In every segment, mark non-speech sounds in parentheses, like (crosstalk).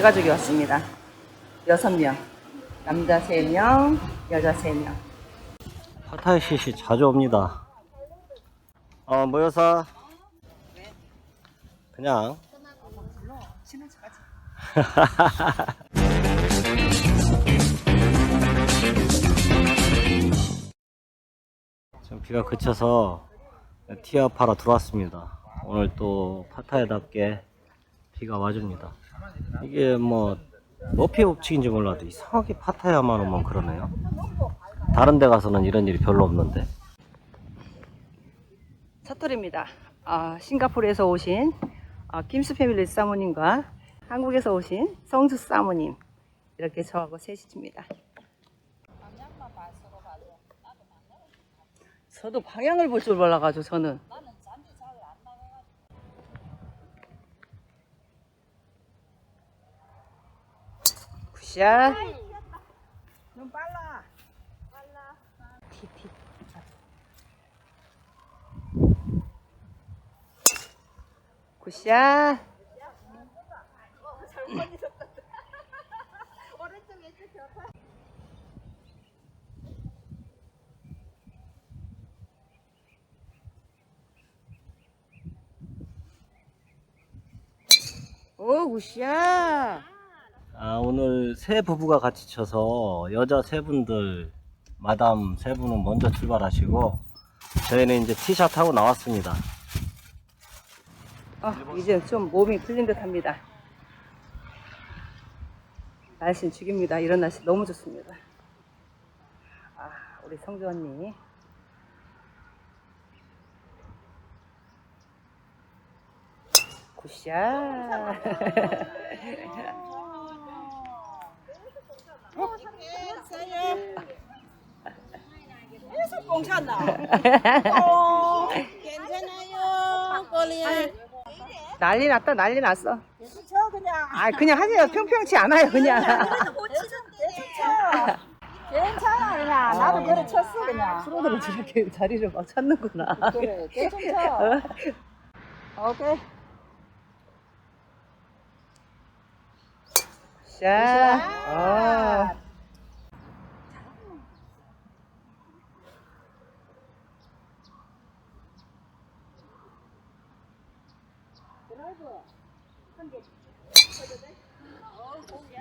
네 가족이 왔습니다. 여섯 명. 남자 세 명, 여자 세 명. 파타이 시시 자주 옵니다. 어, 모여서 그냥 (laughs) 지금 비가 그쳐서 티아파라 들어왔습니다. 오늘 또 파타야답게 비가 와줍니다. 이게 뭐 머피 법칙인지 몰라도 이상하게 파타야만 오면 그러네요. 다른 데 가서는 이런 일이 별로 없는데. 첫돌입니다. 아, 싱가포르에서 오신 아, 김수 패밀리 사모님과 한국에서 오신 성주 사모님 이렇게 저하고 셋이십니다. 저도 방향을 볼 줄 몰라가지고 저는 굿샷 좀 빨라 빨라 티티 굿샷. 오 굿샷 아, 오늘 세 부부가 같이 쳐서 여자 세 분들, 마담 세 분은 먼저 출발하시고 저희는 이제 티샷 하고 나왔습니다. 어, 이제 좀 몸이 풀린 듯 합니다. 날씨는 죽입니다. 이런 날씨 너무 좋습니다. 아, 우리 성주 언니. 굿샷. (laughs) 공찬다. 어, (laughs) 괜찮아요, 꼬리야. 난리 났다, 난리 났어. 계속 쳐 그냥. 아, 그냥 하세요. 평평치 않아요, 그냥. 계속 쳐. 괜찮아 그냥. 나도 그래 쳤어 그냥. 프로들은 저렇게 자리를 막 찾는구나. 그래, 계속 쳐. (laughs) 오케이. 샷. 어.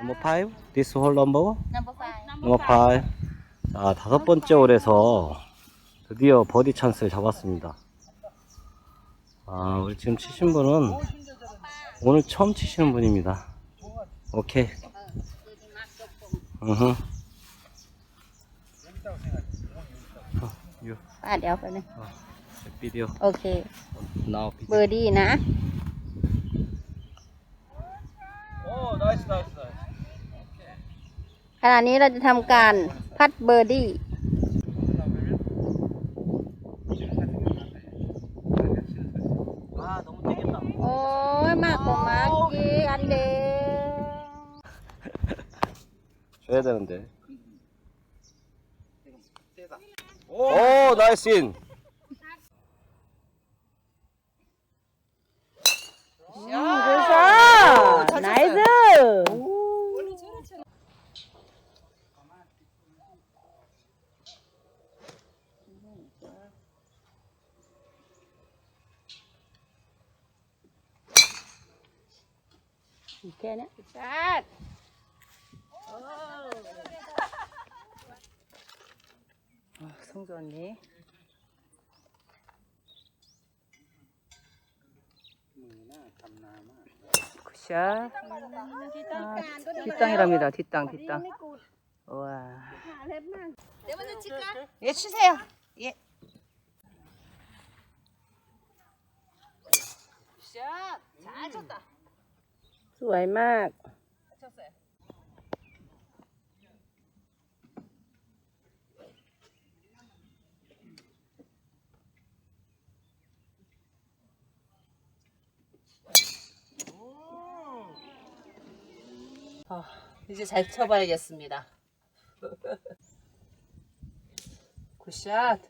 넘버 5? This hole number? Number five. 넘버 5. 자, 다섯 번째 홀에서 드디어 버디 찬스를 잡았습니다. 아, 우리 지금 치신 분은 오늘 처음 치시는 분입니다. 오케이. 으흠. 어, you, ป้าเดี๋ยวไปบนึง video. โอเค Now เบอ video. ร์ดี้นะ 오, 나이스, 나이스, 나이스. ขณะนี้เราจะทำการพัดเบอร์ดี้ 아, 너무 되겠다. โอ้ยมากกว่ามาร์กยีอันเด 줘야 되는데. 오, 나이스 인. 굿 샷! 나이스! Okay na. 샷! 어, 성주 언니. 굿샷. 아, 뒷땅이랍니다. 뒷땅, 뒷땅. 우와. 예, 치세요. 예. 굿샷. 잘 쳤다. สวยมาก 쳤어요. 아, 이제 잘 쳐봐야겠습니다. 굿샷.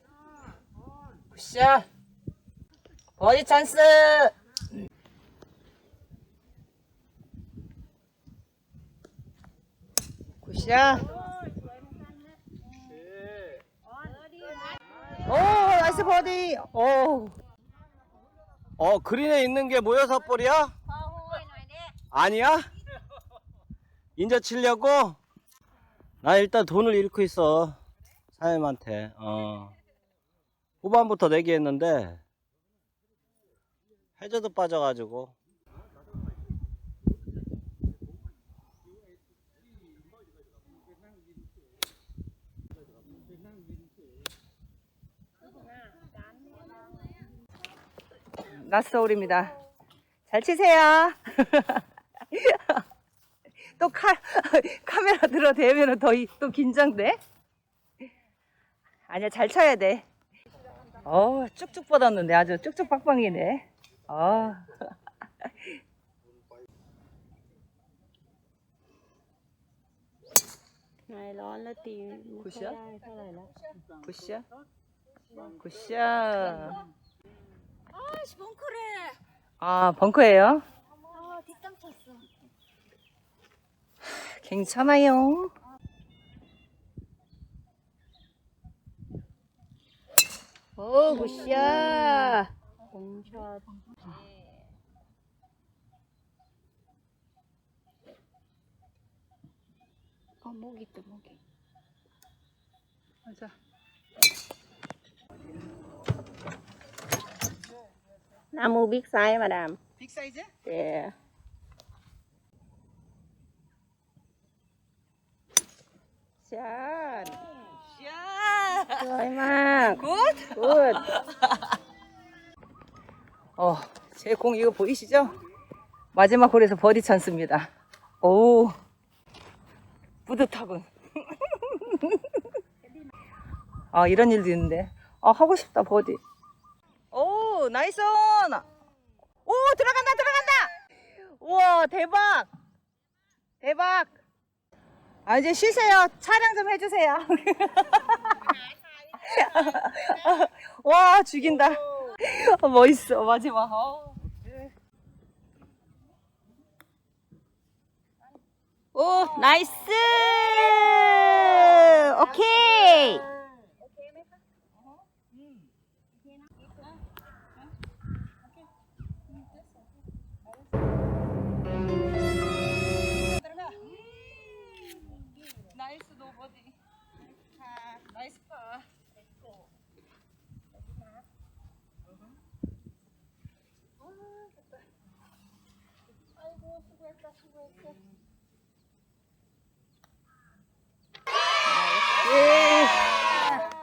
굿샷. 버디 찬스. 굿샷. 오, 나이스 버디. 오. 어 그린에 있는 게 모여서 볼이야? 아니야? 인자 치려고? 나 일단 돈을 잃고 있어 사장님한테 어 후반부터 내기 했는데 해저도 빠져가지고 나스홀입니다. 잘 치세요. (laughs) 또 카, 카메라 들어 대면 더, 이- 또 긴장돼? 아니야, 잘 쳐야 돼. 어, 쭉쭉 뻗었는데 아주 쭉쭉 빡빡이네. 어. 굿샷? 굿샷? 굿샷. 아씨 벙커래. 아, 벙커예요? 아 뒷땅 쳤어. 괜찮아요. 오, 굿샷. 공샷. 어, 모기 또 모기. 맞아. 나무 빅 사이 마담. 빅 사이즈? 예. 샷. 샷. 얼마? 굿. 굿. 어, 제 공 이거 보이시죠? 마지막 홀에서 버디 찬스입니다. 오. 뿌듯하군. (laughs) 아, 이런 일도 있는데. 아, 하고 싶다, 버디. 오, 나이스 온! 오, 들어간다, 들어간다! 우와, 대박! 대박! 아, 이제 쉬세요. 촬영 좀 해주세요. (laughs) 와, 죽인다. 어, (laughs) 멋있어 마지막 어. 오 나이스 오케이 나이스 파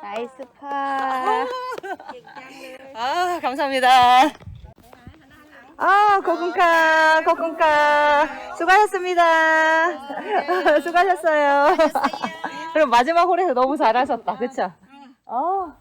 나이스 파. 아, 감사합니다. 아, 고군카, 고군카. 수고하셨습니다. (laughs) 수고하셨어요. 그럼 마지막 홀에서 너무 잘하셨다. 그쵸? 어.